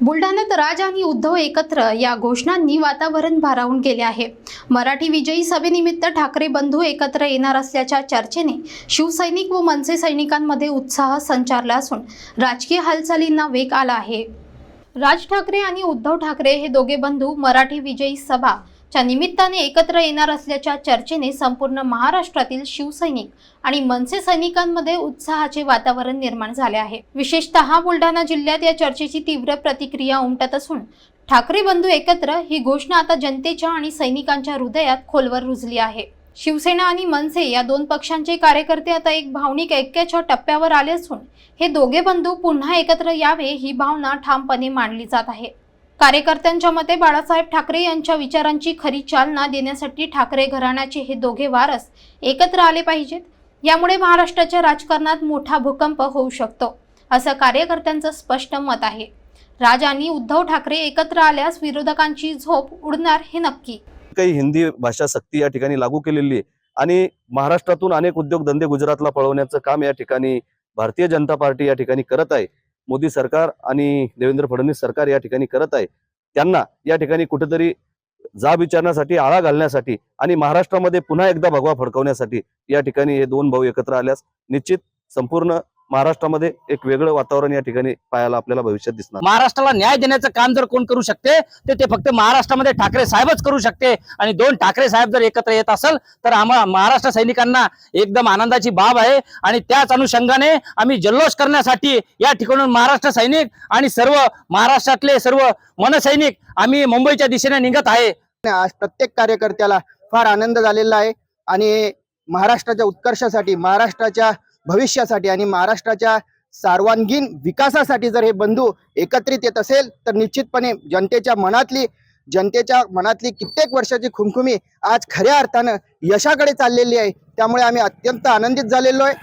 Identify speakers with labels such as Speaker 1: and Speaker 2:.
Speaker 1: बुलढाण्यात राज आणि उद्धव एकत्र या घोषणांनी वातावरण भारावून गेले आहे. मराठी विजयी सभेनिमित्त ठाकरे बंधू एकत्र येणार असल्याच्या चर्चेने शिवसैनिक व मनसे सैनिकांमध्ये उत्साह संचारला असून राजकीय हालचालींना वेग आला आहे. राज ठाकरे आणि उद्धव ठाकरे हे दोघे बंधू मराठी विजयी सभा च्या निमित्ताने एकत्र येणार असल्याच्या चर्चेने संपूर्ण महाराष्ट्रातील शिवसैनिक आणि मनसे सैनिकांमध्ये उत्साहाचे वातावरण निर्माण झाले आहे. विशेषतः बुलढाणा जिल्ह्यात या चर्चेची तीव्र प्रतिक्रिया उमटत असून ठाकरे बंधू एकत्र ही घोषणा आता जनतेच्या आणि सैनिकांच्या हृदयात खोलवर रुजली आहे. शिवसेना आणि मनसे या दोन पक्षांचे कार्यकर्ते आता एक भावनिक ऐक्याच्या टप्प्यावर आले असून हे दोघे बंधू पुन्हा एकत्र यावे ही भावना ठामपणे मांडली जात आहे. कार्यकर्त्यांच्या मते बाळासाहेब ठाकरे यांच्या विचारांची खरी चालना देण्यासाठी ठाकरे घराण्याचे हे दोघे वारस एकत्र आले पाहिजेत. यामुळे महाराष्ट्राच्या राजकारणात मोठा भूकंप होऊ शकतो असं कार्यकर्त्यांचं स्पष्ट मत आहे. राज आणि उद्धव ठाकरे एकत्र आल्यास विरोधकांची झोप उडणार हे नक्की.
Speaker 2: काही हिंदी भाषा सक्ती या ठिकाणी लागू केलेली आहे आणि महाराष्ट्रातून अनेक उद्योगधंदे गुजरातला पळवण्याचं काम या ठिकाणी भारतीय जनता पार्टी या ठिकाणी करत आहे. मोदी सरकार आणि देवेंद्र फडणवीस सरकार या ठिकाणी करत आहे. त्यांना या ठिकाणी कुठेतरी जाब विचारण्यासाठी आळा घालण्यासाठी आणि महाराष्ट्रामध्ये पुन्हा एकदा भगवा फडकवण्यासाठी या ठिकाणी हे दोन भाऊ एकत्र आल्यास निश्चित संपूर्ण महाराष्ट्रामध्ये एक वेगळं वातावरण या ठिकाणी पाहायला आपल्याला भविष्यात दिसणार.
Speaker 3: महाराष्ट्राला न्याय देण्याचं काम जर कोण करू शकते तर ते फक्त महाराष्ट्रामध्ये ठाकरे साहेबच करू शकते. आणि दोन ठाकरे साहेब जर एकत्र येत असेल तर आम्हा महाराष्ट्र सैनिकांना एकदम आनंदाची बाब आहे. आणि त्याच अनुषंगाने आम्ही जल्लोष करण्यासाठी या ठिकाणून महाराष्ट्र सैनिक आणि सर्व महाराष्ट्रातले सर्व मनसैनिक आम्ही मुंबईच्या दिशेने निघत आहे.
Speaker 4: आज प्रत्येक कार्यकर्त्याला फार आनंद झालेला आहे. आणि महाराष्ट्राच्या उत्कर्षासाठी महाराष्ट्राच्या भविष्यासाठी आणि महाराष्ट्राच्या सर्वांगीण विकासासाठी जर हे बंधू एकत्रित येत असेल तर निश्चितपणे जनतेच्या मनातली जनतेच्या मनातली कित्येक वर्षाची खुमखुमी आज खऱ्या अर्थानं यशाकडे चाललेली आहे. त्यामुळे आम्ही अत्यंत आनंदित झालेलो आहे.